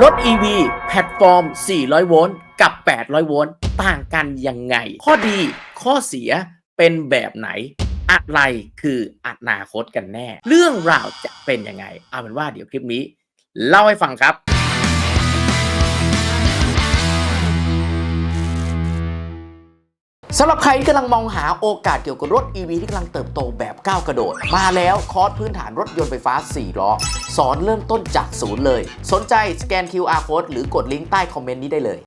รถ EV แพลตฟอร์ม 400 โวลต์ กับ 800 โวลต์ ต่างกันยังไง ข้อดีข้อเสียเป็นแบบไหน อะไรคืออนาคตกันแน่ เรื่องราวจะเป็นยังไง เอาเป็นว่าเดี๋ยวคลิปนี้ เล่าให้ฟังครับ สำหรับใครที่กำลังมองหาโอกาสเกี่ยวกับรถ EV ที่กำลังเติบโตแบบก้าวกระโดด มาแล้วคอร์สพื้นฐานรถยนต์ไฟฟ้า 4 ล้อ สอนเริ่มต้นจากศูนย์เลย สนใจสแกน QR code หรือกดลิงก์ใต้คอมเมนต์นี้ได้เลย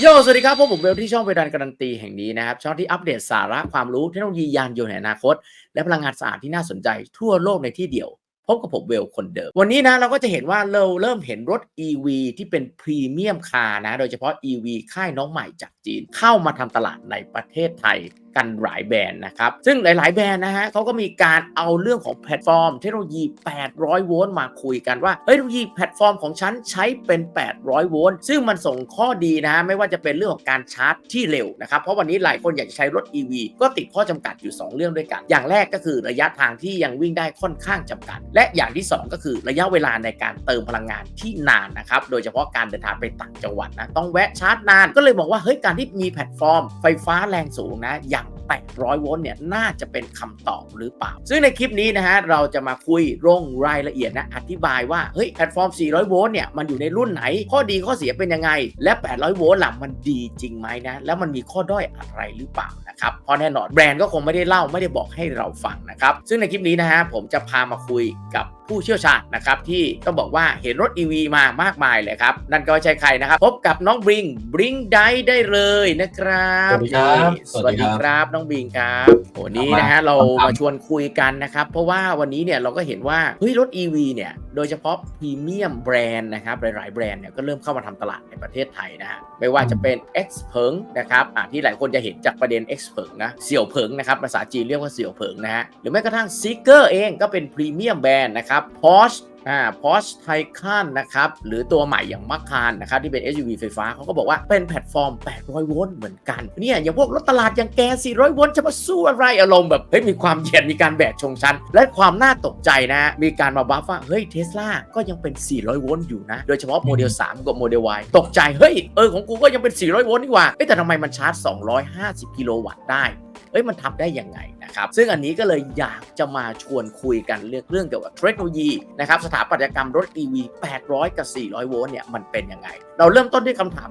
โยสวัสดีครับพบผมเบลที่ช่องเวดานการันตีแห่งนี้นะครับ ช่องที่อัปเดตสาระความรู้เทคโนโลยียานยนต์ในอนาคต และพลังงานสะอาดที่น่าสนใจทั่วโลกในที่เดียว พบกับผมเวลคนเดิม วันนี้นะเราก็จะเห็นว่าเราเริ่มเห็นรถ EV ที่เป็นพรีเมียมคาร์นะ โดยเฉพาะ EV ค่ายน้องใหม่จากจีนเข้ามาทำตลาดในประเทศไทย กันหลายแบรนด์นะครับ ซึ่งหลายๆ แบรนด์นะฮะเขาก็มีการเอาเรื่องของแพลตฟอร์ม เทคโนโลยี 800 โวลต์มาคุยกันว่าเฮ้ยเทคโนโลยีแพลตฟอร์มของฉันใช้เป็น 800 โวลต์ซึ่งมันส่งข้อดีนะฮะไม่ว่าจะเป็นเรื่องของการชาร์จที่เร็วนะครับ เพราะวันนี้หลายคนอยากจะใช้รถ EV ก็ติดข้อจำกัดอยู่ 2 เรื่องด้วยกัน อย่างแรกก็คือระยะทางที่ยังวิ่งได้ค่อนข้างจำกัด และอย่างที่ 2 ก็คือระยะเวลาในการเติมพลังงานที่นานนะครับ โดยเฉพาะการเดินทางไปต่างจังหวัดนะต้องแวะชาร์จนาน ก็เลยบอกว่าเฮ้ยการที่มีแพลตฟอร์ม ไฟฟ้าแรงสูงนะอย่าง 800 โวลต์เนี่ยน่าจะเป็นคำตอบหรือเปล่า ซึ่งในคลิปนี้นะฮะเราจะมาคุยลงรายละเอียดนะอธิบายว่าเฮ้ยแพลตฟอร์ม 400 โวลต์เนี่ยมันอยู่ในรุ่นไหน ข้อดีข้อเสียเป็นยังไง และ 800 โวลต์ล่ะมันดีจริงไหมนะแล้วมันมีข้อด้อยอะไรหรือเปล่านะครับเพราะแน่นอนแบรนด์ก็คงไม่ได้เล่าไม่ได้บอกให้เราฟังนะครับซึ่งในคลิปนี้นะฮะผมจะพามาคุยกับ ผู้เชี่ยวชาญนะครับที่ต้องบอกว่าเห็นรถ EV มามากมายเลยครับ นั่นก็ไม่ใช่ใครนะครับ พบกับน้องบริงบริงได้ได้เลยนะครับสวัสดีครับสวัสดีครับน้องบริงครับโหนี้นะฮะเรามาชวนคุยกันนะครับ เพราะว่าวันนี้เนี่ยเราก็เห็นว่าเฮ้ยรถ EV เนี่ยโดยเฉพาะพรีเมียมแบรนด์นะครับหลาย ๆ แบรนด์เนี่ยก็เริ่มเข้ามาทำตลาดในประเทศไทยนะฮะไม่ว่าจะเป็น X เพิงนะครับอ่าที่หลายคนจะเห็นจากประเด็น X เพิงนะเสี่ยวเพิงนะครับภาษาจีนเรียกว่าเสี่ยวเพิงนะฮะหรือแม้กระทั่ง Seeker เองก็เป็นพรีเมียมแบรนด์นะครับ Porsche อ่า Porsche Taycan นะครับ หรือตัวใหม่อย่าง Macan นะครับ ที่เป็น SUV ไฟฟ้าเขาก็บอกว่าเป็นแพลตฟอร์ม 800 โวลต์เหมือนกัน เนี่ย อย่างพวกรถตลาดอย่างแก 400 โวลต์จะมาสู้อะไรอารมณ์แบบ เฮ้ย มีความเหยียดมีการแบกชงชั้นและความน่าตกใจนะ มีการมาบัฟว่า เฮ้ยเทสลาก็ยังเป็น 400 โวลต์อยู่นะ โดยเฉพาะโมเดล 3 กับโมเดล Y ตกใจเฮ้ยเออของกูก็ยังเป็น 400 โวลต์นี่หว่าเอ้ยแต่ทำไมมันชาร์จ 250 กิโลวัตต์ได้ เอ้ยมันทำได้ยังไงนะครับ ซึ่งอันนี้ก็เลยอยากจะมาชวนคุยกันเรื่องเรื่องเกี่ยวกับเทคโนโลยีนะครับสถาปัตยกรรมรถ EV 800 กับ 400 โวลต์เนี่ยมันเป็นยังไง เราเริ่มต้นด้วยคำถาม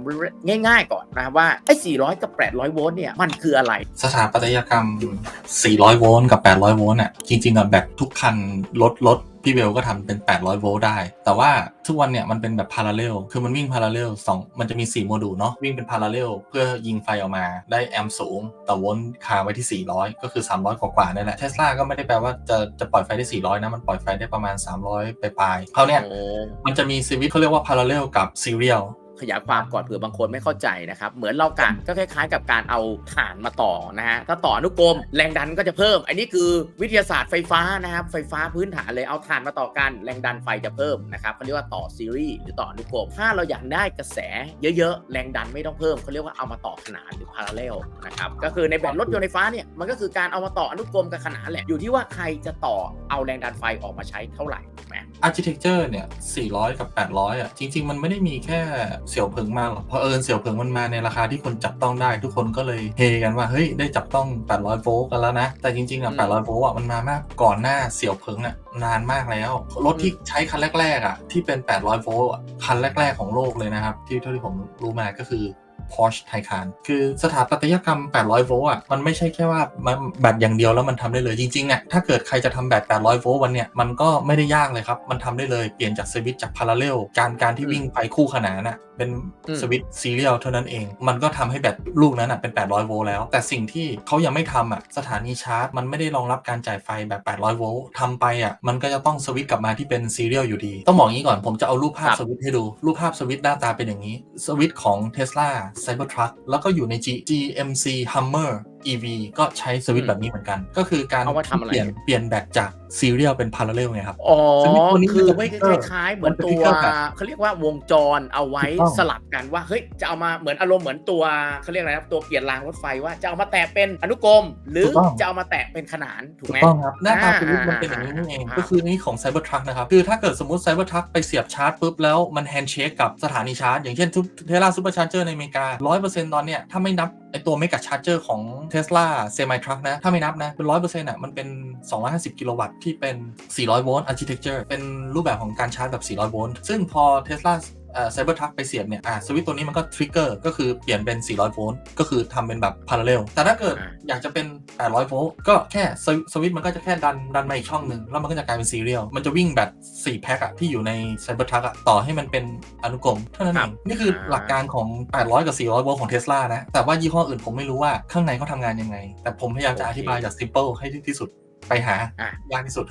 ง่าย ๆ ก่อนนะครับว่าไอ้ 400 กับ 800 โวลต์เนี่ยมันคืออะไร สถาปัตยกรรม 400 โวลต์กับ 800 โวลต์อะจริงๆอะแบบทุกคันรถรถ พี่เบลก็ทำเป็น 800 โวลต์ได้ แต่ว่าทุกวันเนี่ยมันเป็นแบบพาราเรลคือมันวิ่งพาราเรลสองมันจะมี 4 โมดูลเนาะวิ่งเป็นพาราเรลเพื่อยิงไฟออกมาได้แอมป์สูง แต่โวลต์คาไว้ที่ 400 ก็คือ 300 กว่าๆนั่นแหละเทสลาก็ไม่ได้แปลว่าจะจะปล่อยไฟได้ 400 นะ มันปล่อยไฟได้ประมาณ 300ปลายๆเขาวเนี่ยโอ้มันจะมีสวิตช์เขาเรียกว่าพาราเรลกับซีเรียล ขยายความก่อนเผื่อบางคนไม่เข้าใจนะครับเหมือนเราการก็คล้ายๆ กับการเอาถ่านมาต่อนะฮะถ้าต่ออนุกรมแรงดันก็จะเพิ่ม อันนี้คือวิทยาศาสตร์ไฟฟ้านะครับไฟฟ้าพื้นฐานเลยเอาถ่านมาต่อกันแรงดันไฟจะเพิ่มนะครับเขาเรียกว่าต่อซีรีส์หรือต่ออนุกรมถ้าเราอยากได้กระแสเยอะๆแรงดันไม่ต้องเพิ่มเขาเรียกว่าเอามาต่อขนานหรือพาราเรลนะครับก็คือในแบตรถยนต์ไฟฟ้าเนี่ยมันก็คือการเอามาต่ออนุกรมกับขนานแหละอยู่ที่ว่าใครจะต่อเอาแรงดันไฟออกมาใช้เท่าไหร่ถูกไหม Architecture เนี่ย400 กับ 800 อะ จริง ๆ มันไม่ได้มีแค่เสี่ยวเพิงมากหรอกเพราะเอิญเสี่ยวเพิงมันมาในราคาที่คนจับต้องได้ ทุกคนก็เลยเฮกันว่าเฮ้ยได้จับต้อง 800 โวลต์กันแล้วนะ แต่จริงๆอะอืม800 โวลต์อะมันมามากก่อนหน้าเสี่ยวเพิงอะนานมากแล้ว รถที่ใช้คันแรกๆอะที่เป็น 800 โวลต์อะคันแรกๆของโลกเลยนะครับ ที่เท่าที่ผมรู้มาก็คือ Porsche Taycan คือสถาปัตยกรรม 800 โวลต์อะ มันไม่ใช่แค่ว่ามันแบตอย่างเดียวแล้วมันทำได้เลยจริงๆอะถ้าเกิดใครจะทำแบต 800 โวลต์วันเนี้ยมันก็ไม่ได้ยากเลยครับ มันทำได้เลยเปลี่ยนจากสวิตช์จากพาราเรลการการที่วิ่งไฟคู่ขนานน่ะเป็นอืมสวิตช์ซีเรียลเท่านั้นเอง มันก็ทำให้แบตลูกนั้นอะเป็น 800 โวลต์แล้ว แต่สิ่งที่เขายังไม่ทำอะสถานีชาร์จ มันไม่ได้รองรับการจ่ายไฟแบบ 800 โวลต์ทำไปอะมันก็จะต้องสวิตช์กลับมาที่เป็นซีเรียลอยู่ดี ต้องบอกงี้ก่อนผมจะเอารูปภาพครับสวิตช์ให้ดูรูปภาพสวิตช์หน้าตาเป็นอย่างนี้สวิตช์ของ Tesla Cybertruck แล้วก็อยู่ใน G GMC Hummer EV ก็ใช้สวิตช์แบบนี้เหมือนกัน ก็คือการเอาไว้ทำอะไร เปลี่ยนเปลี่ยนแบตจากซีเรียลเป็นพาราเรลไงครับ อ๋อ สวิตช์ตัวนี้คือมันจะไม่ทริกเกอร์คล้ายๆ เหมือนมันจะตัทริกวเกอร์แบบเขาเรียกว่าวงจรเอาไว้ถูกต้อง สลับกันว่าเฮ้ยจะเอามาเหมือนอารมณ์เหมือนตัวเขาเรียกอะไรนะตัวเปลี่ยนรางรถไฟว่าจะเอามาแตะเป็นอนุกรม หรือจะเอามาแตะเป็นขนานถูกถูไหกมต้องครับ หน้าตาอ่าสวิตช์มันเป็นอย่างนี้นี่เอง อ่า ก็คือนี่ของ Cybertruck นะครับ คือถ้าเกิดสมมติ Cybertruck ไปเสียบชาร์จปุ๊บแล้วมันแฮนด์เชคกับสถานีชาร์จ อย่างเช่นเทสลาซูเปอร์ชาร์เจอร์ในอเมริกา 100%ตอนเนี้ยถ้าไม่นับไอตัวเมกะชาร์เจอร์ของเทสลาเซมิทรัคนะ ถ้าไม่นับนะ เป็นร้อยเปอร์เซ็นต์อะมันเป็น 250 กิโลวัตต์ที่เป็น 400 โวลต์อาร์เคเต็กเจอร์เป็นรูปแบบของการชาร์จแบบ 400 โวลต์ซึ่งพอเทสลา Tesla เอ่อ Cybertruck ไปเสียบเนี่ยอ่าสวิตช์ตัวนี้มันก็ทริกเกอร์ก็คือเปลี่ยนเป็น 400 โวลต์ก็คือทำเป็นแบบ parallel แต่ถ้าเกิดอ่าอยากจะเป็น 800 โวลต์ก็แค่สวิสวิตช์มันก็จะแค่ดันดันมาอีกช่องหนึ่งแล้วมันก็จะกลายเป็นซีเรียลมันจะวิ่งแบบ 4 แพ็คอะที่อยู่ใน Cybertruck อะต่อให้มันเป็นอนุกรมเท่านั้นคเอรับงนี่คือหลักการของ 800 กับ 400 โวลต์ของ Tesla นะแต่ว่ายี่ห้ออื่นผมไม่รู้ว่าข้างในเขาทำงานยังไง แต่ผมพยายามจะอธิบายจาก simple ให้ที่สุด ไปหาอะยากที่สุด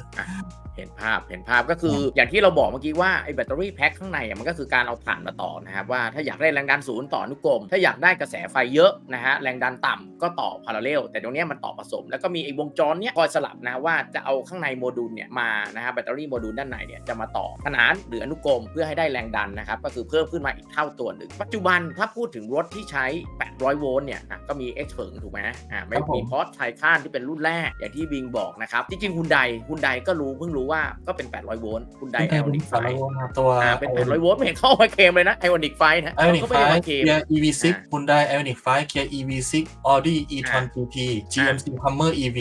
เห็นภาพเห็นภาพก็คืออย่างที่เราบอกเมื่อกี้ว่าไอ้แบตเตอรี่แพ็คข้างในอะมันก็คือการเอาถ่านมาต่อนะครับว่าถ้าอยากได้แรงดันศูนย์ต่ออนุกรม ถ้าอยากได้กระแสไฟเยอะนะฮะแรงดันต่ำก็ต่อพาราเรลแต่ตรงเนี้ยมันต่อผสม แล้วก็มีไอ้วงจรเนี้ยคอยสลับนะว่าจะเอาข้างในโมดูลเนี่ยมานะฮะแบตเตอรี่โมดูลด้านในเนี่ยจะมาต่อขนานหรืออนุกรมเพื่อให้ได้แรงดันนะครับก็คือเพิ่มขึ้นมาอีกเท่าตัวหนึ่งปัจจุบันถ้าพูดถึงรถที่ใช้ 800 โวลต์เนี่ยอะก็มี X เผิงถูกไหมอ่าไม่ครับผมมีพอร์ตไทคานที่เป็นรุ่นแรกอย่างที่บิงบอกนะครับจริงๆฮุนไดฮุนไดก็รู้เพิ่งรู้ว่าก็เป็น 800 โวลต์ฮุนไดไอออนิกไฟ800โวลต์ครับตัวอ่าเป็น 800 โวลต์ไม่เห็นเข้ามาเคลมเลยนะไอออนิกไฟนะไอออนิกเขาไฟไม่ได้มาเคลมเกียร์ EV6 อ่า Hyundai Ioniq 5 Kia EV6 Audi e-tron อ่า GT GMC Hummer EV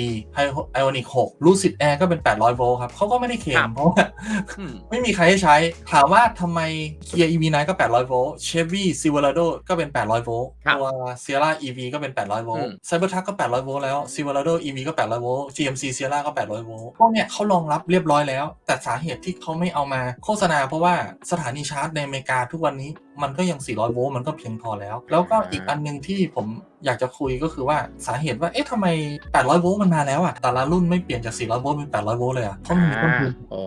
Ioniq 6 Lucid Air ก็เป็น 800 โวลต์ครับเขาก็ไม่ได้เคลครัมบเพราะว่าอืมไม่มีใครให้ใช้ ถามว่าทำไม Kia EV9 ก็ 800 โวลต์ Chevy Silverado ก็เป็น 800 โวลต์ครับตัว Sierra EV ก็เป็น 800 โวลอืต์ม Cybertruck ก็ 800 โวลต์แล้ว Silverado EV ก็ 800 โวลต์ GMC Sierra ก็ 800 โวลต์พวกเนี้ยเขารองรับเรียบร้อยแล้ว แต่สาเหตุที่เขาไม่เอามาโฆษณาเพราะว่าสถานีชาร์จในอเมริกาทุกวันนี้ มันก็ยัง 400 โวลต์มันก็เพียงพอแล้ว แล้วก็อีกอันหนึงที่ผมอยากจะคุยก็คือว่าสาเหตุว่าเอ๊ะทำไม 800 โวลต์มันมาแล้วอะแต่ละรุ่นไม่เปลี่ยนจาก 400 โวลต์เป็น 800 โวลต์เลยอะเพราะมันมีต้นทุน อ๋อ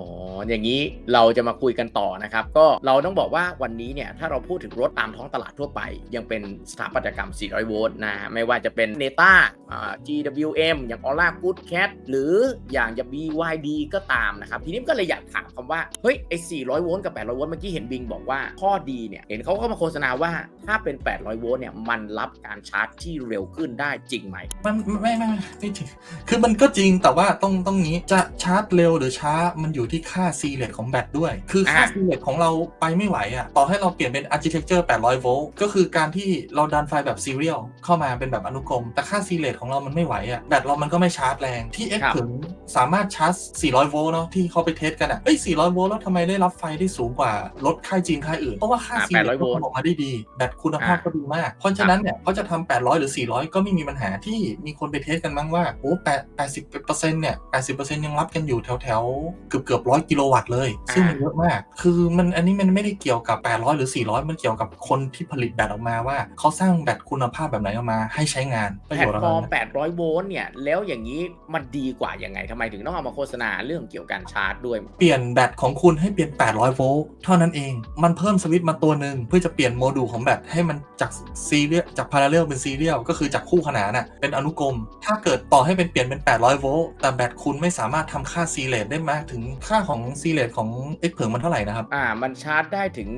อย่างนี้เราจะมาคุยกันต่อนะครับ ก็เราต้องบอกว่าวันนี้เนี่ย ถ้าเราพูดถึงรถตามท้องตลาดทั่วไป ยังเป็นสถาปัตยกรรม 400 โวลต์นะ ไม่ว่าจะเป็น n e t a อ่า GWM อย่าง Aura Good Cat หรืออย่างจะ BYD ก็ตามนะครับ ทีนี้ก็เลยอยากถามคำว่า เฮ้ย ไอ้ 400 โวลต์กับ 800 โวลต์เมื่อกี้เห็นบิงบอกว่าข้อดีเนี่ยเห็นเขาก็มาโฆษณาว่าถ้าเป็น 800 โวลต์เนี่ยมันรับการชาร์จที่เร็วขึ้นได้จริงไหม มันไม่ไม่ไม่ไม่จริงคือมันก็จริงแต่ว่าต้องต้องงี้จะชาร์จเร็วหรือช้ามันอยู่ที่ค่าซีเลตของแบตด้วย คือค่าอ่าซีเลตของเราไปไม่ไหวอะต่อให้เราเปลี่ยนเป็น architecture 800 โวลต์ก็คือการที่เราดันไฟแบบ serial เข้ามาเป็นแบบอนุกรม แต่ค่าซีเลตของเรามันไม่ไหวอะแบตเรามันก็ไม่ชาร์จแรงที่ X ครับถึงสามารถชาร์จ 400 โวลต์เนาะที่เขาไปเทสกันอะเอ้ย 400 โวลต์แล้วทำไมได้รับไฟได้สูงกว่ารถค่ายจีนค่ายอื่นเพราะว่าค่าอ่าซีเลต800โวลต์ออกมาได้ดีแบตคุณภาพอ่าก็ดีมาก เพราะฉะนั้นเนี่ยเขาจะทำ800 หรือ 400 ก็ไม่มีปัญหาที่มีคนไปเทสกันบ้างว่าโอ้แปดแปดสิบเปอร์เซ็นต์เนี่ยแปดสิบเปอร์เซ็นต์ยังรับกันอยู่แถวแถวๆเกือบเกือบร้อยกิโลวัตต์เลย ซึ่งมันเยอะมาก คือมันอันนี้มันไม่ได้เกี่ยวกับ 800 หรือ 400 มันเกี่ยวกับคนที่ผลิตแบตออกมาว่าเขาสร้างแบตคุณภาพแบบไหนออกมาให้ใช้งานประแพโยลชน์ตอะไรฟอร์มนะ800 โวลต์เนี่ยแล้วอย่างนี้มันดีกว่ายังไงทำไมถึงต้องเอามาโฆษณาเรื่องเกี่ยวกับการชาร์จด้วย เปลี่ยนแบตของคุณให้เปลี่ยน800 โวลต์เท่านั้นเอง มันเพิ่มสวิตช์มาตัวหนึ่งเพื่อจะเปลี่ยนโมดูลของแบตให้มันจากซีเรียลจากพาราเรลเป็นซีเรียลก็คือจากคู่ขนานน่ะเป็นอนุกรม ถ้าเกิดต่อให้เป็นเปลี่ยนเป็น 800 โวลต์แต่แบตคุณไม่สามารถทำค่าซีเลตได้มากถึงค่าของซีเลตของ X เผิงมันเท่าไหร่นะครับอ่ามันชาร์จได้ถึง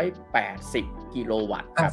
280 กิโลวัตต์คอ่ารั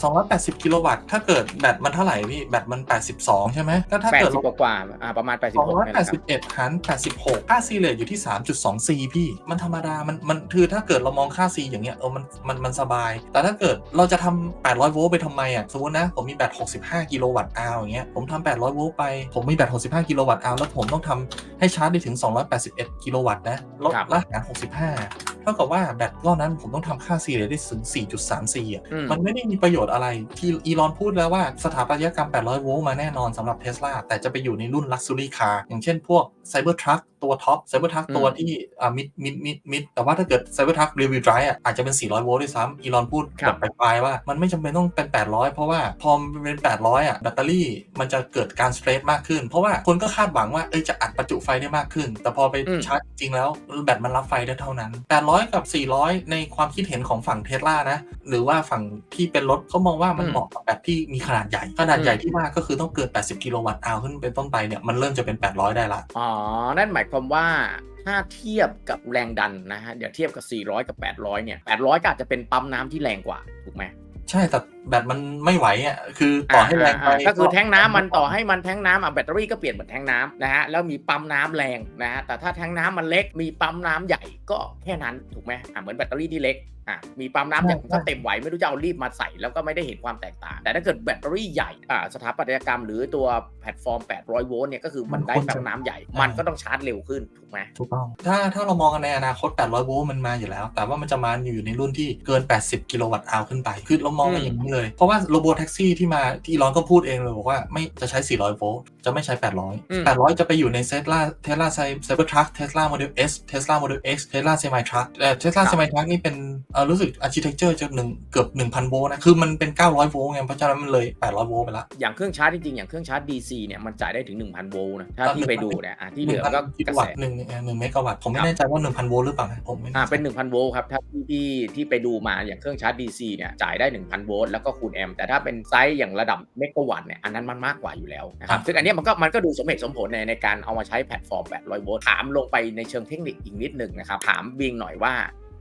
บ280 กิโลวัตต์ถ้าเกิดแบตมันเท่าไหร่พี่แบตมัน 82 ใช่ไหมก็ถ้าเกิด80กว่ากว่าๆอ่าประมาณ 86นี่แหละครับ281หาร86 ค่า C เลทอยู่ที่ 3.2 C พี่ มันธรรมดามันมันคือถ้าเกิดเรามองค่า C อย่างเงี้ยเออมันมันมันสบายแต่ถ้าเกิดเราจะทำ800 โวลต์ไปทำไมอะ สมมตินะ ผมมีแบต 65 กิโลวัตต์อาวอย่างเงี้ย ผมทำ800 โวลต์ไป ผมมีแบต 65 กิโลวัตต์อาวแล้วผมต้องทำให้ชาร์จได้ถึง 281 กิโลวัตต์นะลดครับละหาร 65 เท่ากับว่าแบตก้อนนั้นผมต้องทำค่า C เลทได้ถึง 4.3 C อะอืมมันไม่ได้มีประโยชน์อะไรที่อีลอนพูดแล้วว่าสถาปัตยกรรม 800 โวลต์มาแน่นอนสำหรับเท s l a แต่จะไปอยู่ในรุ่น Luxury Car อย่างเช่นพวก Cybertruck ตัวท็อป Cybertruck อืมตัวที่อ่ามิดมิดมิดมิดแต่ว่าถ้าเกิด Cybertruck Rear Wheel Drive อะอาจจะเป็น 400 โวลต์ด้วยซ้ำอีลอนพูดครัแบบบปลายๆว่า มันไม่จำเป็นต้องเป็น 800 เพราะว่าพอมันเป็น 800 อะแบตเตอรี่มันจะเกิดการสเตรทมากขึ้น เพราะว่าคนก็คาดหวังว่าเอ้ยจะอัดประจุไฟได้มากขึ้น แต่พอไปอืม ชาร์จจริงแล้วแบตมันรับไฟได้เท่านั้น 800 กับ 400 ในความคิดเห็นของฝั่งเทสลานะ หรือว่าฝั่งที่เป็นรถเขามองว่ามันอืมเหมาะกับแบบที่มีขนาดใหญ่ ขนาดอืม ใหญ่ที่ว่าก็คือต้องเกิน 80 กิโลวัตต์อาวขึ้นเป็นต้นไปเนี่ยมันเริ่มจะเป็น 800 ได้ละ อ๋อ นั่นหมายความว่าถ้าเทียบกับแรงดันนะฮะเดี๋ยวเทียบกับ 400 กับ 800 เนี่ย 800 ก็อาจจะเป็นปั๊มน้ำที่แรงกว่า ถูกไหม ใช่แต่ แบตมันไม่ไหวอะคือต่อให้แรงไปอ่าก็คือแท้งน้ำมันต่อให้มันแท้งน้ำอะแบตเตอรี่ก็เปลี่ยนเหมือนแท้งน้ำนะฮะแล้วมีปั๊มน้ำแรงนะฮะแต่ถ้าแท้งน้ำมันเล็กมีปั๊มน้ำใหญ่ก็แค่นั้นถูกไหมอ่าเหมือนแบตเตอรี่ที่เล็กอะมีปั๊มน้ำใหญ่มันก็เต็มไหวไม่รู้จะเอารีบมาใส่แล้วก็ไม่ได้เห็นความแตกต่าง แต่ถ้าเกิดแบตเตอรี่ใหญ่อ่าสถาปัตยกรรมหรือตัวแพลตฟอร์ม 800 โวลต์เนี่ยก็คือมันได้ปั๊มน้ำใหญ่ มันก็ต้องชาร์จเร็วขึ้นถูกไหมถูกต้องถ้าถ้าเรามองกันในอนาคต 800 โวลต์มันมาอยู่แล้ว แต่ว่ามันจะมาอยู่ในรุ่นที่เกิน 80 กิโลวัตต์อาวขึ้นไปคือเรามองกันอย่างนี้เลยเพราะว่าโรบอทแท็กซี่ที่มาที่อีลอนก็พูดเองเลยบอกว่าไม่จะใช้ 400 โวลต์จะไม่ใช้อืม800 800 จะไปอยู่ในเซ s ลาเทสลาไซเบอร์ทรัคเทสลาโมเดล S เทสลาโมเดล X เทสลาเซมิทรัคแต่เทสลาเซมิทรัคนี่เป็นเอ่อรู้สึกอาร์คิเทคเจอร์จะหนึ่งเกือบ 1,000 โวลต์นะคือมันเป็น 900 โวลต์ไงเพราะฉะนั้นมันเลย 800 โวลต์ไปละอย่างเครื่องชาร์จจริงๆอย่างเครื่องชาร์จ DC เนี่ยมันจ่ายได้ถึง 1,000 โวลต์นะถ้าที่ไปดูเนี่ยอะที่เหลือก็กิกระวัแสตต์หนึ่งหนึ่งเมกะวัตต์ผมไม่ครับแน่ใจว่า 1,000 โวลต์หรือเปล่านะผมไม่แอ่าใจเป็น 1,000 โวลต์ครับถ้าที่ที่ที่ไปดูมาอย่างเครื่องชาร์จ DC เนี่ยจ่ายได้ 1,000 โวลต์แล้วก็คูณแอมป์แต่ถ้าเป็นไซส์อย่างระดับเมกะวัตต์เนี่ยอันนั้นมันมากกว่าอยู่แล้วนะคครัรับบซึ่งอันเนี้ยมันก็มันก็ดูสมเหตุสมผลในในการเอามาใช้แพลตฟอร์ม800โวลต์ถามลงไปในเชิงเทคนิคอีกนิดหนึ่งนะครับถามบิงหน่อยว่า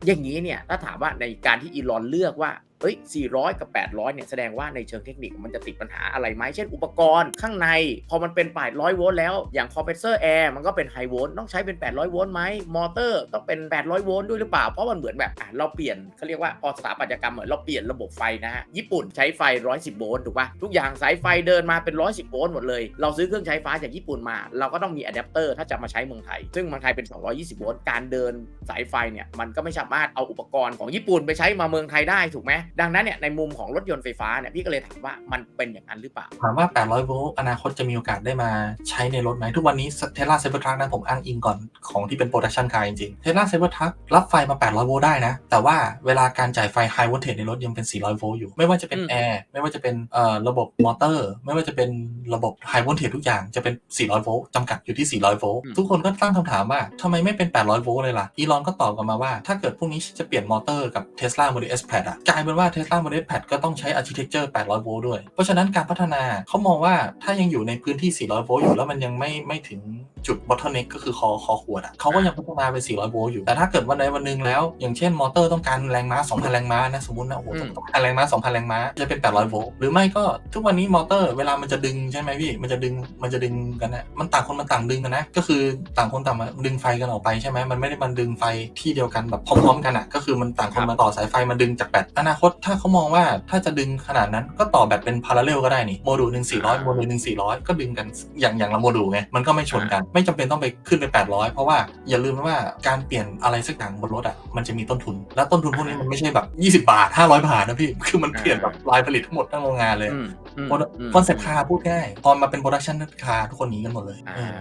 อย่างนี้เนี่ยถ้าถามว่าในการที่อีลอนเลือกว่า เอ้ย 400 กับ 800 เนี่ย แสดงว่าในเชิงเทคนิคมันจะติดปัญหาอะไรไหม เช่นอุปกรณ์ข้างใน พอมันเป็น 800 โวลต์แล้ว อย่างคอมเพรสเซอร์แอร์มันก็เป็นไฮโวลต์ ต้องใช้เป็น 800 โวลต์ไหม มอเตอร์ต้องเป็น 800 โวลต์ด้วยหรือเปล่า เพราะมันเหมือนแบบอะเราเปลี่ยนเขาเรียกว่า พอสถาปัตยกรรมเหมือนเราเปลี่ยนระบบไฟนะฮะ ญี่ปุ่นใช้ไฟ 110 โวลต์ ถูกปะทุกอย่างสายไฟเดินมาเป็น 110 โวลต์หมดเลย เราซื้อเครื่องใช้ไฟจากญี่ปุ่นมา เราก็ต้องมีอะแดปเตอร์ถ้าจะมาใช้เมืองไทย ซึ่งเมืองไทยเป็น 220 โวลต์ การเดินสายไฟเนี่ยมันก็ไม่สามารถเอาอุปกรณ์ของญี่ปุ่นไปใช้มาเมืองไทยได้ถูกไหมดังนั้นเนี่ยในมุมของรถยนต์ไฟฟ้าเนี่ยพี่ก็เลยถามว่ามันเป็นอย่างนั้นหรือเปล่า ถามว่า 800 โวลต์อนาคตจะมีโอกาสได้มาใช้ในรถไหมทุกวันนี้เทสลาเซเบอร์ทรัคนะผมอ้างอิงก่อนของที่เป็นโปรดักชันคาร์จริงๆเทสลาเซเบอร์ทรัครับไฟมา 800 โวลต์ได้นะ แต่ว่าเวลาการจ่ายไฟไฮ v ว l เท e ในรถยังเป็น 400 โวลต์อยู่ ไม่ว่าจะเป็นอืมแอร์ไม่ว่าจะเป็นเอ่อระบบมอเตอร์ ไม่ว่าจะเป็นระบบไฮ v ว l เท e ทุกอย่างจะเป็น 400 โวลต์จำกัดอยู่ที่ 400 โวลต์อืมทุกคนก็ตั้งคำถามว่าทำไมไม่เป็น 800 โวลต์เลยล่ะอีลอนก็ตอบกลับมาว่าถ้าเกิดพรุ่งนี้จะเปลี่ยนมอเตอร์กับ Tesla Model S Plaid อะกลายเป็นว่า Tesla Model S Plaid ก็ต้องใช้ architecture 800 โวลต์ด้วย เพราะฉะนั้นการพัฒนาเขามองว่าถ้ายังอยู่ในพื้นที่ 400 โวลต์อยู่แล้วมันยังไม่ไม่ถึงจุด bottleneck ก็คือคอคอขวดอะเขาก็ยังพัฒนาเป็น400 โวลต์อยู่ แต่ถ้าเกิดวันใดวันหนึ่งแล้ว อย่างเช่นมอเตอร์ต้องการแรงม้า 2,000 แรงม้านะ สมมตินะโอ้โหอืมต้องการแรงม้า 2,000 แรงม้า จะเป็น 800 โวลต์หรือไม่ก็ทุกวันนี้มอเตอร์เวลามันจะดึงใช่ไหมพี่มันจะดึงมันจะดึงกันนะมันต่างคนมันต่างดึงกันนะก็คือต่างคนต่างมาดึงไฟกันออกไปใช่ไหมมันไม่ได้มันดึงไฟที่เดียวกันแบบพร้อมๆกันอะก็คือมันต่างคนมาต่อสายไฟมาดึงจากแบตอนาคตถ้าเขามองว่าถ้าจะดึงขนาดนั้นก็ต่อแบตเป็นพาราเรลก็ได้นี่โมดูลหนึ่งสี่ร้อยโมดูลหนึ่งสี่ร้อยก็ดึงกันอย่างอย่างละโมดูลไงมันก็ไม่ชนกัน ไม่จำเป็นต้องไปขึ้นไป 800 เพราะว่าอย่าลืมว่าการเปลี่ยนอะไรสักอย่างบนรถอะมันจะมีต้นทุน และต้นทุนพวกนี้มันไม่ใช่แบบ 20 บาท 500 บาทนะพี่ คือมันเปลี่ยนแบบลายผลิตทั้งหมดทั้งโรงงานเลยอืมอืมมคอนเซ็ปต์คาร์พูดง่ายพอมาเป็นโปรดักชันคาร์ทุกคนหนีกันหมดเลยอ่าเออ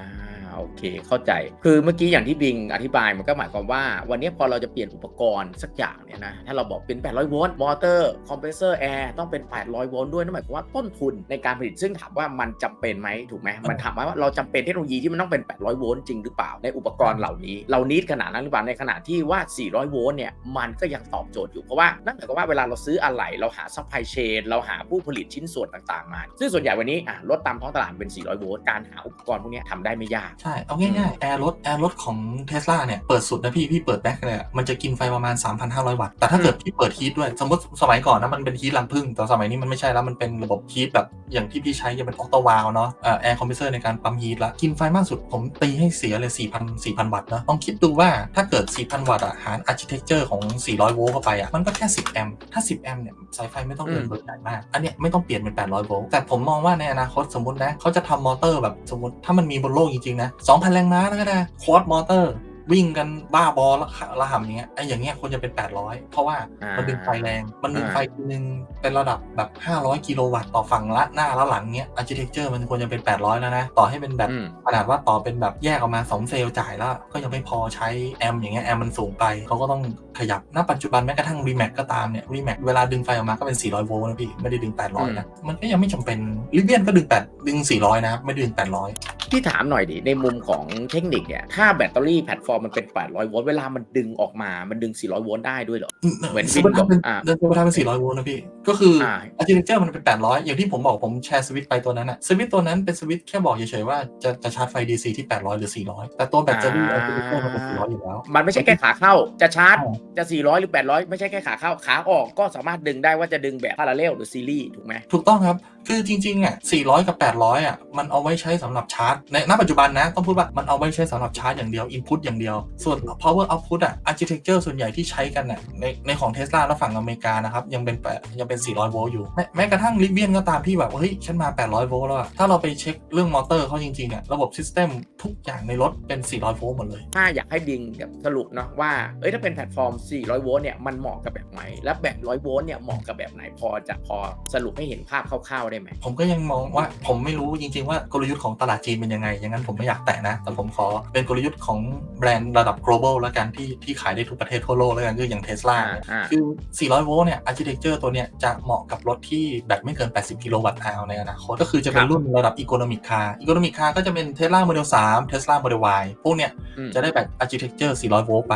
โอเคเข้าใจ คือเมื่อกี้อย่างที่บิงอธิบายมันก็หมายความว่า วันนี้พอเราจะเปลี่ยนอุปกรณ์สักอย่างเนี่ยนะถ้าเราบอกเป็น 800 โวลต์มอเตอร์คอมเพรสเซอร์แอร์ต้องเป็น 800 โวลต์ด้วยนั่นหมายความว่าต้นทุนในการผลิตซึ่งถามว่ามันจำเป็นไหมถูกไหมมันถามว่าเราจำเป็นเทคโนโลยีที่มันต้องเป็น 800 โวลต์จริงหรือเปล่าในอุปกรณ์เหล่านี้ เรานิดขนาดนั้นหรือเปล่าในขณะที่ว่า 400 โวลต์เนี่ยมันก็ยังตอบโจทย์อยู่เพราะว่านั่นหมายความว่าเวลาเราซื้ออะไหล่เราหาซัพพลายเชนเราหาผู้ผลิตชิ้นส่วนต่างๆมาซึ่งส่วนใหญ่วันนี้อะรถตามท้องตลาดเป็น 400 โวลต์การหาอุปกรณ์พวกเนี้ยทำได้ไม่ยากใช่ เอาง่ายๆแอร์รถแอร์รถของเทสลาเนี่ย เปิดสุดนะพี่ พี่เปิดแบ็คเลยอะมันจะกินไฟประมาณ 3,500 วัตต์ แต่ถ้าเกิดพี่เปิดฮีทด้วย สมมติสมัยก่อนนะ มันเป็นฮีทลำพึ่ง แต่สมัยนี้มันไม่ใช่แล้ว มันเป็นระบบฮีทแบบอย่างที่พี่ใช้จะเป็นออโตวาลเนาะเอ่อแอร์คอมเพรสเซอร์ในการปั๊มฮีทละ กินไฟมากสุดผมตีให้เสียเลย 4,000 4,000 วัตต์นะลองคิดดูว่าถ้าเกิด 4,000 วัตต์อะหารอาร์คิเทคเจอร์ของ 400 โวลต์เข้าไปอะมันก็แค่ 10 แอมป์ถ้า 10 แอมป์เนี่ยสายไฟไม่ต้องเดินอืมเบิร์ใหญ่มากอันเนี้ยไม่ต้องเปลี่ยนเป็น 800 โวลต์แต่ผมมองว่าในอนาคตสมมตินะเขาจะทำมอเตอร์แบบสมมติถ้ามันมีบนโลกจริงๆนะ2,000 แรงม้าแล้วก็ได้ควอดมอเตอร์ วิ่งกันบ้าบอละละห่ำอย่างเงี้ยไอ้อย่างเงี้ยควรจะเป็น 800 เพราะว่าอ่ามัมันดึงไฟแรง มันดึงอ่าไฟทีนึงเป็นระดับแบบ 500 กิโลวัตต์ต่อฝั่งละหน้าและหลังเงี้ยอาร์ i ิเทคเจอร์มันควรจะเป็น 800 แล้วนะ ต่อให้เป็นแบบอืมขนาดว่าต่อเป็นแบบแยกออกมา 2 เซลล์จ่ายแล้ว ก็ยังไม่พอใช้แอมป์อย่างเงี้ยแอมป์มันสูงไปเขาก็ต้องขยับณปัจจุบันแม้กระทั่ง r e m a x ก็ตามเนี่ย r e m a x เวลาดึงไฟออกมาก็เป็น 400 โวลต์นะพี่ไม่ได้ดึง 800 นะมันก็ยังไม่จำเป็นลิเบียนก็ดึง8ดึง 400 นะครับไม่ได้ดึง 800พี่ถามหน่อยดิในมุมของเทคนิคเนี่ยถ้าแบตเตอรี่แพลตฟอร์มอร์มมันเป็น800โวลต์เวลามันดึงออกมา มันดึง 400โวลต์ได้ด้วยเหรอ เหมือนซูเปอร์ทับเป็นอ่าเดินซูเปอร์ทับเป็น400โวลต์นะพี่ ก็คืออาอาร์ h ิเ c เจอร์มันเป็น 800 อย่างที่ผมบอกผมแชร์สวิตช์ไปตัวนั้นอะสวิตช์ตัวนั้นเป็นสวิตช์แค่บอกเฉยๆว่าจะจะชาร์จไฟ DC ที่ 800 หรือ 400 แต่ตัวแบตเตอรี่อ่าอาร์ h ิเ c เจอร์มันเป็น400อยู่แล้ว มันไม่ใช่แค่ขาเข้า จะชาร์จใช่จะ 400 หรือ 800 ไม่ใช่แค่ขาเข้า ขาออกก็สามารถดึงได้ว่าจะดึงแบบพาราเรลหรือซีรีส์ถูกไหมถูกต้องครับ คือจริงๆอะ400 กับ 800 อะ มันเอาไว้ใช้สำหรับชาร์จ ในณปัจจุบันนะ ต้องพูดว่ามันเอาไว้ใช้สำหรับชาร์จอย่างเดียว input อย่างเดียว ส่วน power output อะ architecture ส่วนใหญ่ที่ใช้กันอะในในของ Tesla และฝั่งอเมริกานะครับ ยังเป็นยังเป็น 400 โวลต์อยู่ แม้แม้กระทั่ง Rivian ก็ตามที่แบบ เฮ้ย ฉันมา 800 โวลต์แล้วอะถ้าเราไปเช็คเรื่องมอเตอร์เขาจริงๆอะระบบ system ทุกอย่างในรถเป็น 400 โวลต์หมดเลย ถ้าอยากให้ดิงแบบสรุปเนาะว่าเอ้ยถ้าเป็นแพลตฟอร์ม 400 โวลต์เนี่ยมันเหมาะกับแบบไหนและแบบ100 โวลต์เนี่ยเหมาะกับแบบไหนพอจะพอสรุปให้เห็นภาพคร่าวๆได้ไหมผมก็ยังมองว่าผมไม่รู้จริง ๆว่ากลยุทธ์ของตลาดจีนเป็นยังไงอย่างนั้นผมไม่อยากแตะนะ แต่ผมขอเป็นกลยุทธ์ของแบรนด์ระดับ global แล้วกันที่ที่ขายได้ทุกประเทศทั่วโลกแล้วกันคืออย่างเทสลาอ่าอ่าคือ 400 โวลต์เนี่ย architecture ตัวเนี้ยจะเหมาะกับรถที่แบตไม่เกิน 80 กิโลวัตต์อาวในอนาคตก็คือจะเป็นรุ่นระดับ economic car economic car ก็จะเป็น Tesla Model 3 Tesla Model Y พวกเนี้ยอืมจะได้แบต architecture 400 โวลต์ไป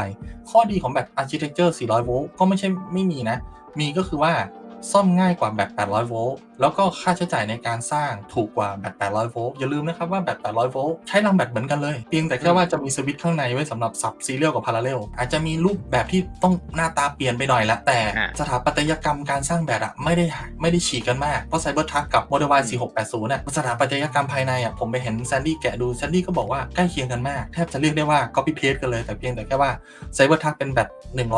ข้อดีของแบต architecture 400 โวลต์ก็ไม่ใช่ไม่มีนะ มีก็คือว่า ซ่อมง่ายกว่าแบต 800 โวลต์ แล้วก็ค่าใช้จ่ายในการสร้างถูกกว่าแบต 800 โวลต์ อย่าลืมนะครับว่าแบต 800 โวลต์ใช้รังแบตเหมือนกันเลย เพียงแต่แค่ว่าจะมีสวิตช์ข้างในไว้สำหรับสับซีเรียลกับพาราเรล อาจจะมีรูปแบบที่ต้องหน้าตาเปลี่ยนไปหน่อยละ แต่อ่าสถาปัตยกรรมการสร้างแบตอะไม่ได้ไม่ได้ฉีกกันมาก เพราะไซเบอร์ทักกับ Model Y 4680น่ะสถาปัตยกรรมภายในอะผมไปเห็นแซนดี้แกะดูแซนดี้ก็บอกว่าใกล้เคียงกันมากแทบจะเรียกได้ว่า copy paste กันเลย แต่เพียงแต่แค่ว่าไซเบอร์ทักเป็นแบต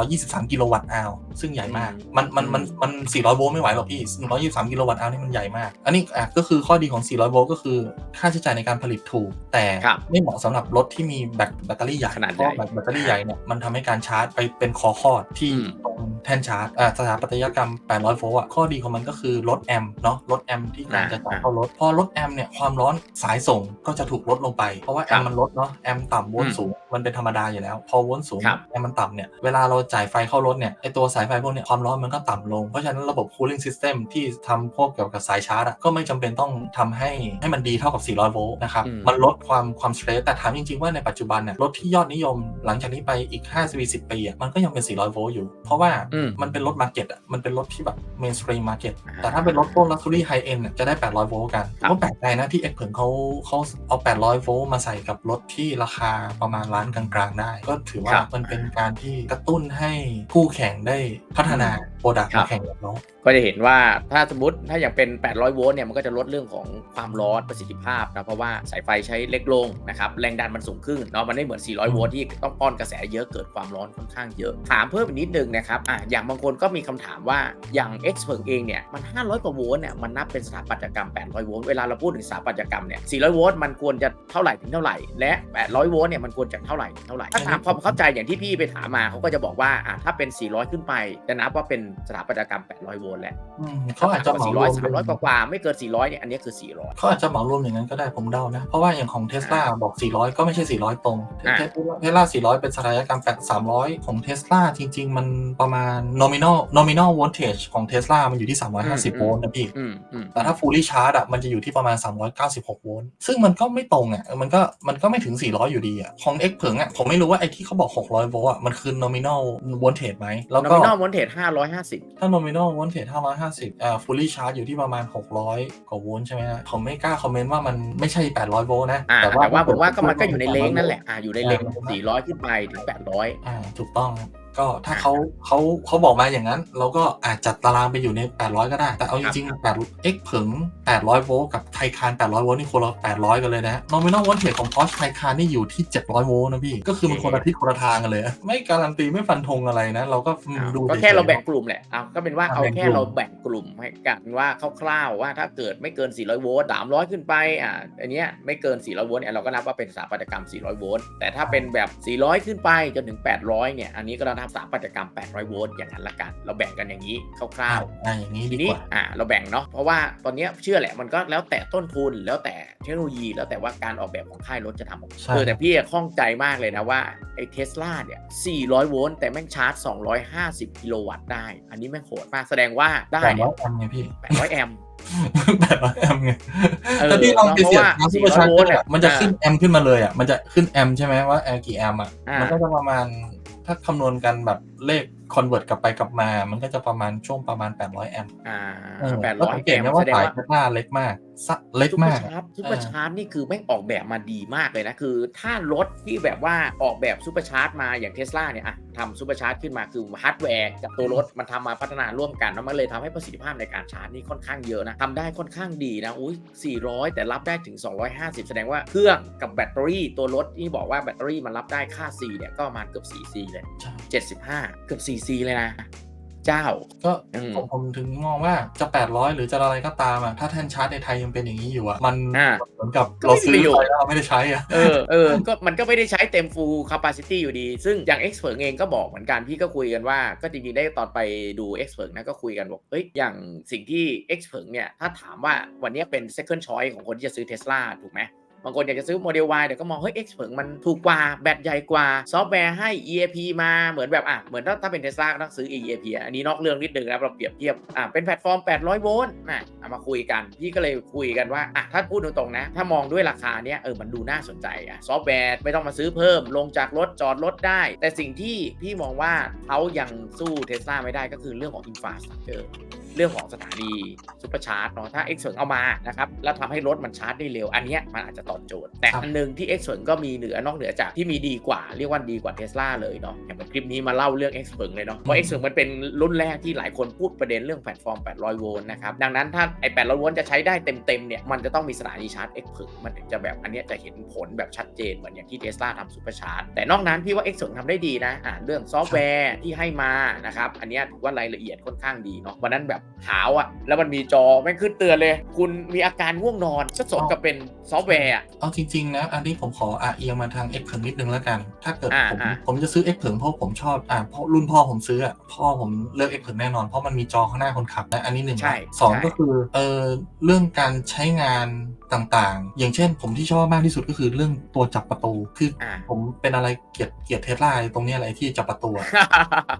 123 กิโลวัตต์อาวซึ่งใหญ่มากมันมันมันมัน400โวลต์ไม่ไหวหรอกพี่123กิโลวัตต์อาวนี่มันใหญ่มาก อันนี้อะก็คือข้อดีของ 400โวลต์ก็คือ ค่าใช้จ่ายในการผลิตถูก แต่ครับไม่เหมาะสำหรับรถที่มีแบตแบตเตอรี่ใหญ่ขนาดเพใหญ่ราะว่าแบตเตอรี่ใหญ่เนี่ยมันทำให้การชาร์จไปเป็นคอคอร์ดที่อืมตรงแท่นชาร์จอ่าสถาปัตยกรรม 800โวลต์อะข้อดีของมันก็คือลดแอมป์เนาะลดแอมป์ที่การจะจ่ายเข้ารถพอลดแอมป์เนี่ยความร้อนสายส่งก็จะถูกลดลงไปเพราะว่าแอมป์มันลดเนาะแอมป์ต่ำโวลต์สูงมันเป็นธรรมดาอยู่แล้ว พอโวลต์สูงครับแอมป์มันต่ำเนี่ยเวลาเราจ่ายไฟเข้ารถเนี่ยไอตัวสายไฟพวกเนี่ยความร้อนมันก็ต่ำลงเพราะฉะนั้นระบบ cooling system ที่ทำพวกเกี่ยวกับสายชาร์จอะก็ไม่จำเป็นต้องทำให้ให้มันดีเท่ากับ 400 โวลต์นะครับอืมมันลดความความสเตรสแต่ถามจริง ๆ ว่าในปัจจุบันเนี่ยรถที่ยอดนิยมหลังจากนี้ไปอีก5ปี10 ปีอะมันก็ยังเป็น 400 โวลต์อยู่ เพราะว่าอืมมันเป็นรถมาร์เก็ตอะมันเป็นรถที่แบบ mainstream market อ่าแต่ถ้าเป็นรถพวก luxury high end อะจะได้ 800 โวลต์กันครับก็แปลกใจนะที่เอ็กเผิงเขาเขาเอา 800 โวลต์มาใส่กับรถที่ราคาประมาณล้านกลางๆ ได้ ก็ถือว่าครับมันเป็นการที่กระตุ้นให้คู่แข่งได้พัฒนาโปรดักต์ครับมาแข่งกับเรา ก็จะเห็นว่าถ้าสมมติถ้าอย่างเป็น 800 โวลต์เนี่ยมันก็จะลดเรื่องของความร้อนประสิทธิภาพนะเพราะว่าสายไฟใช้เล็กลงนะครับแรงดันมันสูงขึ้นเนาะมันไม่เหมือน 400 โวลต์ที่ต้องป้อนกระแสเยอะเกิดความร้อนค่อนข้างเยอะ ถามเพิ่มอีกนิดนึงนะครับอะอย่างบางคนก็มีคำถามว่าอย่าง X เพิงเองเนี่ยมัน 500 กว่าโวลต์เนี่ยมันนับเป็นสถาปัตยกรรม 800 โวลต์เวลาเราพูดถึงสถาปัตยกรรมเนี่ย 400 โวลต์มันควรจะเท่าไหร่ถึงเท่าไหร่และ 800 โวลต์เนี่ยมันควรจะเท่าไหร่ถึงเท่าไหร่ถ้าถามความเข้าใจอย่างที่พี่ไปถามมาเขาก็จะบอกว่าอะถ้าเป็น 400 ขึ้นไปจะนับว่าเป็นสถาปัตยกรรม 800 โวลต์แหละอืมเขาอาจจะเหมารวม400 300กว่าๆไม่เกิน400เนี่ยอันนี้คือ400เขาอาจจะเหมารวมอย่างนั้นก็ได้ผมเดานะ เพราะว่าอย่างของเทสลาบอก400ก็ไม่ใช่400ตรงอ่าเทสลา400เป็นสถาปัตยกรรม8 300ของเทสลาจริง ๆ มันประมาณ nominal nominal voltage ของเทสลามันอยู่ที่350โวลต์นะพี่อืมอืมแต่ถ้า fully charge อะมันจะอยู่ที่ประมาณ396โวลต์ซึ่งมันก็ไม่ตรงอะมันก็มันก็ไม่ถึง400อยู่ดีอะของ X เผิงอะผมไม่รู้ว่าไอ้ที่เขาบอก600โวลต์อะมันคือ nominal voltage ไหมแล้วก็ nominal voltage 550ถ้า nominal voltage 550อ่า fully charge อยู่ที่ประมาณ 600 กว่าโวลต์ใช่ไหมฮะผมไม่กล้าคอมเมนต์ว่ามันไม่ใช่ 800 โวลต์นะ อ่าแต่ว่าผมว่าก็มันก็อยู่ในเลน800นั่นแหละอ่าอยู่ในเลนอ่า400 ขึ้นไปถึง 800 อ่าถูกต้องครับ ก็ถ้าเขาเขาเขาบอกมาอย่างนั้น เราก็อาจจัดตารางไปอยู่ใน 800 ก็ได้ แต่เอาจริงๆ8 X เผิง800 โวลต์กับไทคาน 800 โวลต์นี่คนละ800 กันเลยนะ nominal voltage ของ Porsche ไทคานนี่อยู่ที่ 700 โวลต์นะพี่ ก็คือมันคนละทิศคนละทางกันเลย ไม่การันตีไม่ฟันธงอะไรนะ เราก็อืมอ้าวดูก็แค่ฉยๆเราแบ่งกลุ่มแหละเอาก็เป็นว่าอ่าเอาแบ่งแค่กลุ่มเราแบ่งกลุ่มให้กันว่าคร่าวๆว่าถ้าเกิดไม่เกิน 400 โวลต์300 ขึ้นไปอ่าอันเนี้ยไม่เกิน 400 โวลต์เนี่ยเราก็นับว่าเป็นสถาปัตยกรรม 400 โวลต์แต่ถ้าเป็นแบบ 400 ขึ้นไปจนถึง 800 เนี่ยอันนี้ก็เรานับสถาปัตยกรรม 800 โวลต์อย่างนั้นละกัน เราแบ่งกันอย่างนี้คร่าวๆอ่าอย่างนี้ทีดีนี้กว่าอ่าเราแบ่งเนาะเพราะว่าตอนเนี้ยเชื่อแหละมันก็แล้วแต่ต้นทุนแล้วแต่เทคโนโลยีแล้วแต่ว่าการออกแบบของค่ายรถจะทำออกมาใช่เออแต่พี่อะข้องใจมากเลยนะว่าไอ้เทสลาเนี่ย 400 โวลต์แต่แม่งชาร์จ 250 กิโลวัตต์ได้ อันนี้แม่งโหดมากแสดงว่าได้แต่เนี่ว่ายทำไงพี่800แอมป์800แอมป์ไงเออถ้าพี่ลองไปเสียบเพราะว่าน้ำซุปเปอร์ชาร์400เจอร์อะมันจะอ่าขึ้นแอมป์ขึ้นมาเลยอะ มันจะขึ้นแอมป์ใช่ไหมว่าแอร์กี่แอมป์อะอ่ามัมันก็จะประมาณ ถ้าคำนวณกันแบบเลข คอนเวิร์ตกลับไปกลับมา มันก็จะประมาณช่วงประมาณ 800 แอมป์อ่าเออแปดแล้วร้อยสังแอเกตมไหมป์ว่าแสดงสายว่าเทสลาเล็กมากซะเล็กซุปเปอมากร์ชาร์จซุปเปอร์ชาร์จนี่คือไม่งออกแบบมาดีมากเลยนะ คือถ้ารถที่แบบว่าออกแบบซุปเปอร์ชาร์จมาอย่างเทสลาเนี่ยอะทำซุปเปอร์ชาร์จขึ้นมาคือฮาร์ดแวร์กับตัวรถมันทำมาพัฒนาร่วมกันแล้วมันเลยทำให้ประสิทธิภาพในการชาร์จนี่ค่อนข้างเยอะนะทำได้ค่อนข้างดีนะอุ้ย400 แต่รับได้ถึง 250 แสดงว่าเครื่องกับแบตเตอรี่ตัวรถที่บอกว่าแบตเตอรี่มันรับได้ค่า C เนี่ยก็ประมาณเกือบ 4C เลยใช่ 75 เกือบ 4C เลยนะ เจ้า ก็อืมผมผมถึงมองว่าจะ 800 หรือจะอะไรก็ตามอะถ้าแท่นชาร์จในไทยยังเป็นอย่างนี้อยู่อะ มันอ่าเหมือนกับก็เราไม่มีซื้อประโยชน์ไปแล้วเราไม่ได้ใช้อะเออเออก็มันก็ไม่ได้ใช้เต็ม full capacity อยู่ดี ซึ่งอย่าง expert เองก็บอกเหมือนกันพี่ก็คุยกันว่าก็จริงๆได้ตอนไปดู expert นะก็คุยกันบอกเฮ้ยอย่างสิ่งที่ expert เนี่ยถ้าถามว่าวันนี้เป็น second choice ของคนที่จะซื้อ Tesla ถูกไหม บางคนอยากจะซื้อโมเดล Y แต่ก็มองเฮ้ย expert มันถูกกว่า แบตใหญ่กว่า ซอฟต์แวร์ให้ EAP มาเหมือนแบบอะเหมือนถ้าถ้าเป็น Tesla ก็ต้องซื้อ EAP อันนี้นอกเรื่องนิดนึงนะเราเปรียบเทียบอะเป็นแพลตฟอร์ม 800 โวลต์นะเอามาคุยกัน พี่ก็เลยคุยกันว่าอะถ้าพูดตรงๆนะ ถ้ามองด้วยราคาเนี้ยเออมันดูน่าสนใจอะซอฟต์แวร์ไม่ต้องมาซื้อเพิ่มลงจากรถจอดรถได้ แต่สิ่งที่พี่มองว่าเขายังสู้เทสลาไม่ได้ก็คือเรื่องของอินฟ a สตรั c เจอร์ เรื่องของสถานีซุปเปอร์ชาร์จเนาะถ้า X เอามานะครับแล้วทำให้รถมันชาร์จได้เร็ว อันเนี้ยมันอาจจะตอบโจทย์ แต่ครับอันหนึงที่ X ก็มีเหนือนอกเหนือจากที่มีดีกว่าเรียกว่าดีกว่าเทสลาเลยเนาะอย่างแบบคลิปนี้มาเล่าเรื่อง X เลยเนาะเพราะ X มันเป็นรุ่นแรกที่หลายคนพูดประเด็นเรื่องแพลตฟอร์ม 800 โวลต์นะครับดังนั้นถ้าไอ้800 โวลต์จะใช้ได้เต็มๆเนี่ยมันจะต้องมีสถานีชาร์จ X มันถึงจะแบบอันเนี้ยจะเห็นผลแบบชัดเจนเหมือนอย่างที่เทสลาทำซุปเปอร์ชาร์จแต่นอกนั้นพี่ว่า X ทำได้ดีนะอ่าเรื่องซอฟต์แวร์ที่ให้มานะครับอันเนี้ยถือว่ารายละเอียดค่อนข้างดีเนาะวันนั้นแบบหาวอะแล้วมันมีจอแม่งขึ้นเตือนเลย คุณมีอาการง่วงนอนก็สมกับเป็นซอฟต์แวร์อะเอาจริงๆนะ อันนี้ผมขออะเอียงมาทาง X เผิงนิดนึงแล้วกัน ถ้าเกิดอ่าผมอ่าผมจะซื้อ X เผิงเพราะผมชอบอ่าเพราะรุ่นพ่อผมซื้ออะพ่อผมเลือก X เผิงแน่นอนเพราะมันมีจอข้างหน้าคนขับนะอันนี้หนึ่งใช่นะสองใช่ก็คือเออเรื่องการใช้งานต่างๆ อย่างเช่น ผมที่ชอบมากที่สุดก็คือเรื่องตัวจับประตู คืออาผมเป็นอะไรเกลียดเกลียดเทสลาตรงเนี้ยอะไรที่จับประตูอะ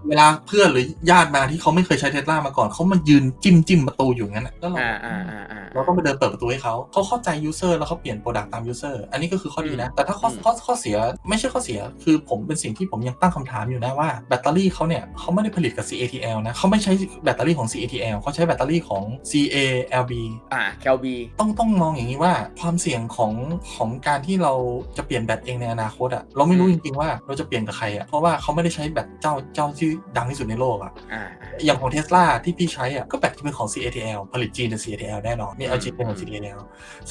เวลาเพื่อนหรือญาติมาที่เขาไม่เคยใช้เทสลามาก่อนเขามายืนจิ้มจิ้มประตูอยู่งั้นอะแล้วเราอ่าอ่าอ่าอ่าเราต้องไปเดินเปิดประตูให้เขาเขาเข้าใจยูเซอร์แล้วเขาเปลี่ยนโปรดักต์ตามยูเซอร์อันนี้ก็คือข้อดีนะ แต่ถ้าข้ออืมข้อข้อเสียไม่ใช่ข้อเสีย คือผมเป็นสิ่งที่ผมยังตั้งคำถามอยู่นะว่าแบตเตอรี่เขาเนี่ยเขาไม่ได้ผลิตกับ CATL นะเขาไม่ใช้แบตเตอรี่ของ CATL เขาใช้แบตเตอรี่ของ CALB อ่าแคลบีต้องต้องมองอย่างนี้ว่าความเสี่ยงของของการที่เราจะเปลี่ยนแบตเองในอนาคตอะเราไม่รู้อืมจริงๆว่าเราจะเปลี่ยนกับใครอะเพราะว่าเขาไม่ได้ใช้แบตเจ้าเจ้าที่ดังที่สุดในโลกอะอ่าอย่างของเทสลาที่พี่ใช้อะก็แบตที่เป็นของ CATL ผลิตจีนใน CATL แน่นอนนี่ LG เป็นของ CATL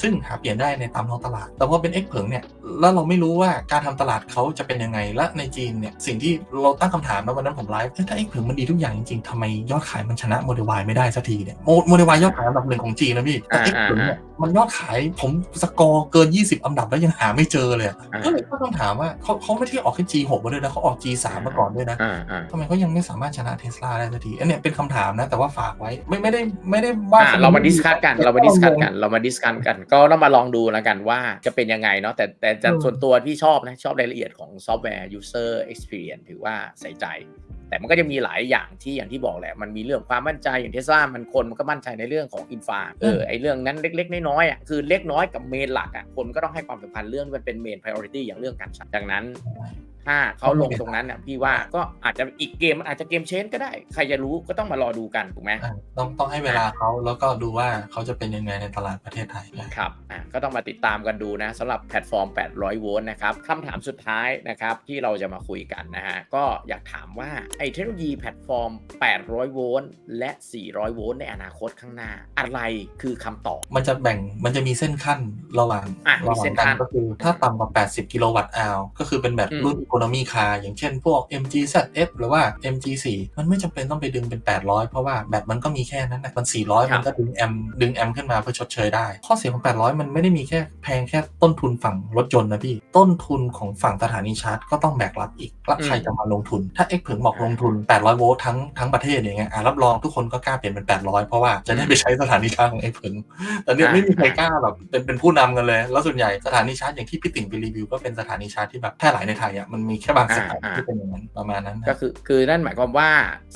ซึ่งหาเปลี่ยนได้ในตามท้องตลาด แต่พอเป็น X เผิงเนี่ยแล้วเราไม่รู้ว่าการทำตลาดเขาจะเป็นยังไง และในจีนเนี่ยสิ่งที่เราตั้งคำถามนะวันนั้นผมไลฟ์เอ้ยถ้า X เผิงมันดีทุกอย่างจริงๆทำไมยอดขายมันชนะโมเดล Y ไม่ได้สักทีเนี่ยโมเดล Y ยอดขายอันดับหนึ่งของจีนนะพี่แต่ X เผิงเนี่ยมันยอดขายผมสกอร์เกิน 20 อันดับแล้วยังหาไม่เจอเลยอะอ่าก็เลยก็ต้องถามว่าเขาเขาไม่ได้ออกแค่ G6 มาด้วยนะเขาออก G3 มาก่อนด้วยนะอ่าอ่าทำไมเขายังไม่สามารถชนะเทสลาได้สักทีอันเนี้ยเป็นคำถามนะแต่ว่าฝากไว้ ไม่ไม่ได้ไม่ได้ว่าอะเรามาดิสคัสกันเรามาดิสคัสกัน เรามาดิสคัสกัน ก็ต้องมาลองดูแล้วกันว่าจะเป็นยังไงเนาะแต่แต่แต่ส่วนตัวพี่ชอบนะ ชอบรายละเอียดของซอฟต์แวร์ user experience ถือว่าใส่ใจ แต่มันก็จะมีหลายอย่างที่อย่างที่บอกแหละ มันมีเรื่องความมั่นใจอย่างเทสลามันคนมันก็มั่นใจในเรื่องของอินฟาเออไอเรื่องนั้นเล็ก ๆ น้อยๆอะคือเล็กน้อยกับเมนหลักอะคนก็ต้องให้ความสำคัญเรื่องที่มันเป็นเมน priority อย่างเรื่องการชาร์จดังนั้น ถ้าเขาลงตรงนั้นเนี่ยพี่ว่าก็อาจจะอีกเกมมันอาจจะเกมเชนก็ได้ ใครจะรู้ก็ต้องมารอดูกันถูกไหมอะต้องต้องให้เวลาเขาแล้วก็ดูว่าเขาจะเป็นยังไงในตลาดประเทศไทยครับอะก็ต้องมาติดตามกันดูนะสำหรับแพลตฟอร์ม 800 โวลต์นะครับคำถามสุดท้ายนะครับที่เราจะมาคุยกันนะฮะก็อยากถามว่าไอ้เทคโนโลยีแพลตฟอร์ม 800 โวลต์และ 400 โวลต์ในอนาคตข้างหน้า อะไรคือคำตอบ มันจะแบ่งมันจะมีเส้นขั้นระหว่างอะระหมีว่างเส้นกัขั้นนก็คือถ้าต่ำกว่า 80 กิโลวัตต์อาวก็คือเป็นแบบอืมรุ่นอีโคโนมีคาร์อย่างเช่นพวก MG ZF หรือว่า MG 4 มันไม่จำเป็นต้องไปดึงเป็น 800 เพราะว่าแบตมันก็มีแค่นั้นนะมัน 400 มันก็ดึงแอมป์ดึงแอมป์ขึ้นมาเพื่อชดเชยได้ ข้อเสียของ 800 มันไม่ได้มีแค่แพงแค่ต้นทุนฝั่งรถยนต์นะพี่ ต้นทุนของฝั่งสถานีชาร์จก็ต้องแบกรับอีกแล้วใครจะมาลงทุน ถ้า X เผิงบอกลงทุน 800 โวลต์ทั้งทั้งประเทศอย่างเงี้ยอะรับรองทุกคนก็กล้าเปลี่ยนเป็น 800 เพราะว่าจะได้ไปใช้สถานีชาร์จของ X เผิงแต่เนี่ยอ่าไม่มีใครกล้าแบบเป็นเป็นผู้นำกันเลย แล้วส่วนใหญ่สถานีชาร์จอย่างที่พี่ติ่งไปรีวิวก็เป็นสถานีชาร์จที่แบบแพร่หลายในไทยอะมันมันมีแค่บางสายอ่าที่เป็นอย่างนั้นประมาณนั้นนะก็คือคือนั่นหมายความว่า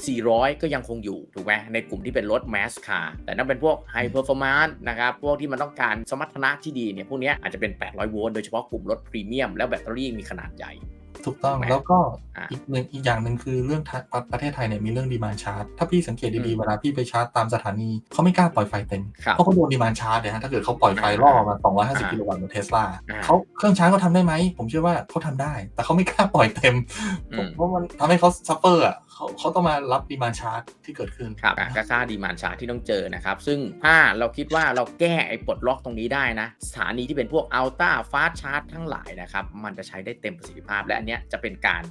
400 ก็ยังคงอยู่ถูกไหมในกลุ่มที่เป็นรถแมสคาร์แต่นั่นเป็นพวกไฮเพอร์ฟอร์มานซ์นะครับ พวกที่มันต้องการสมรรถนะที่ดีเนี่ยพวกเนี้ยอาจจะเป็น 800 โวลต์โดยเฉพาะกลุ่มรถพรีเมียมแล้วแบตเตอรี่มีขนาดใหญ่ ถูกต้องถูกไหมแล้วก็อะอีกหนึ่งอีกอย่างหนึ่งคือเรื่องทะประประเทศไทยเนี่ยมีเรื่องดีมานชาร์จถ้าพี่สังเกตอืดีมๆเวลาพี่ไปชาร์จตามสถานีเขาไม่กล้าปล่อยไฟเต็มครับเพราะเขาโดนดีมานชาร์จเนี่ยฮะถ้าเกิดเขาปล่อยไฟอ่าล่อมาอ่า250 กิโลวัตต์เหมือนเทสลาอ่าเขาเครื่องชาร์จเขาทำได้ไหมผมเชื่อว่าเขาทำได้ แต่เขาไม่กล้าปล่อยเต็มอืมเพราะมันทำให้เขาซัฟเฟอร์อะ เขาเขาต้องมารับดีมานชาร์จที่เกิดขึ้นครับอะก็ค่าดีมานชาร์ที่ต้องเจอนะครับ ซึ่งถ้าเราคิดว่าเราแก้ไอ้ปลดล็อกตรงนี้ได้นะ สถานีที่เป็นพวกอัลต้าฟาสชาร์จทั้งหลายนะครับ มันจะใช้ได้เต็มประสิทธิภาพ และอันเนี้ยจะเป็นการ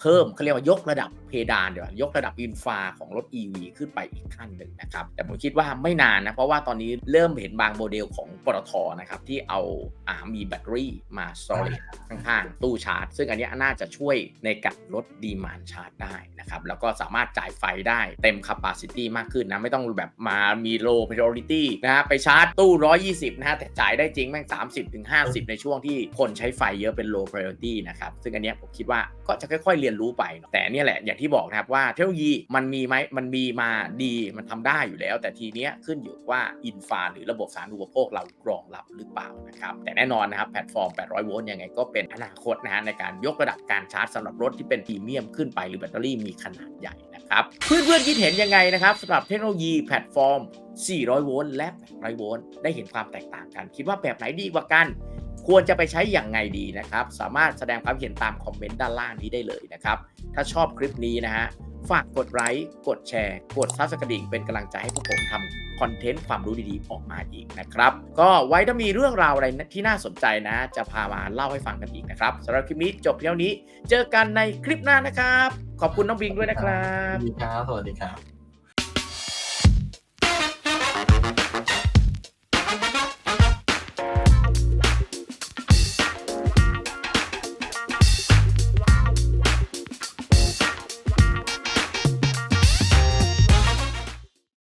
เพิ่มเขาเรียกว่ายกระดับเพดานเดี๋ยวยกระดับอินฟาของรถ EV ขึ้นไปอีกขั้นหนึ่งนะครับ แต่ผมคิดว่าไม่นานนะ เพราะว่าตอนนี้เริ่มเห็นบางโมเดลของปตทนะครับที่เอาอามีแบตเตอรี่มาสโตรจข้างๆ ตู้ชาร์จ ซึ่งอันนี้น่าจะช่วยในการลดดีมานชาร์จได้นะครับ แล้วก็สามารถจ่ายไฟได้เต็ม capacity มากขึ้นนะ ไม่ต้องแบบมามี low priority นะฮะไปชาร์จตู้ 120 นะฮะแต่จ่ายได้จริงแม่ง 30ถึง50 ในช่วงที่คนใช้ไฟเยอะเป็น low priority นะครับซึ่งอันนี้ผมคิดว่าก็จะค่อยๆเรียนรู้ไป แต่เนี่ยแหละอย่างที่บอกนะครับว่าเทคโนโลยีมันมีไหมมันมีมาดีมันทำได้อยู่แล้ว แต่ทีเนี้ยขึ้นอยู่ว่าอินฟาหรือระบบสาธารณูปโภคเรารองรับหรือเปล่านะครับแต่แน่นอนนะครับแพลตฟอร์ม 800 โวลต์ยังไงก็เป็นอนาคตนะฮะในการยกระดับการชาร์จสำหรับรถที่เป็นพรีเมียมขึ้นไปหรือแบตเตอรี่มีขนาดใหญ่นะครับเพื่อนๆคิดเห็นยังไงนะครับสำหรับเทคโนโลยีแพลตฟอร์ม 400 โวลต์และ 800 โวลต์ได้เห็นความแตกต่างกัน คิดว่าแบบไหนดีกว่ากัน ควรจะไปใช้อย่างไงดีนะครับ สามารถแสดงความเห็นตามคอมเมนต์ด้านล่างนี้ได้เลยนะครับ ถ้าชอบคลิปนี้นะฮะ ฝากกดไลค์ กดแชร์ กดซับสไครต์เป็นกำลังใจให้พวกผมทำคอนเทนต์ความรู้ดีๆ ออกมาอีกนะครับ ก็ไว้ถ้ามีเรื่องราวอะไรที่น่าสนใจนะ จะพามาเล่าให้ฟังกันอีกนะครับสำหรับคลิปนี้จบเท่านี้ เจอกันในคลิปหน้านะครับ ขอบคุณน้องบิงด้วยนะครับ สวัสดีครับ สวัสดีครับ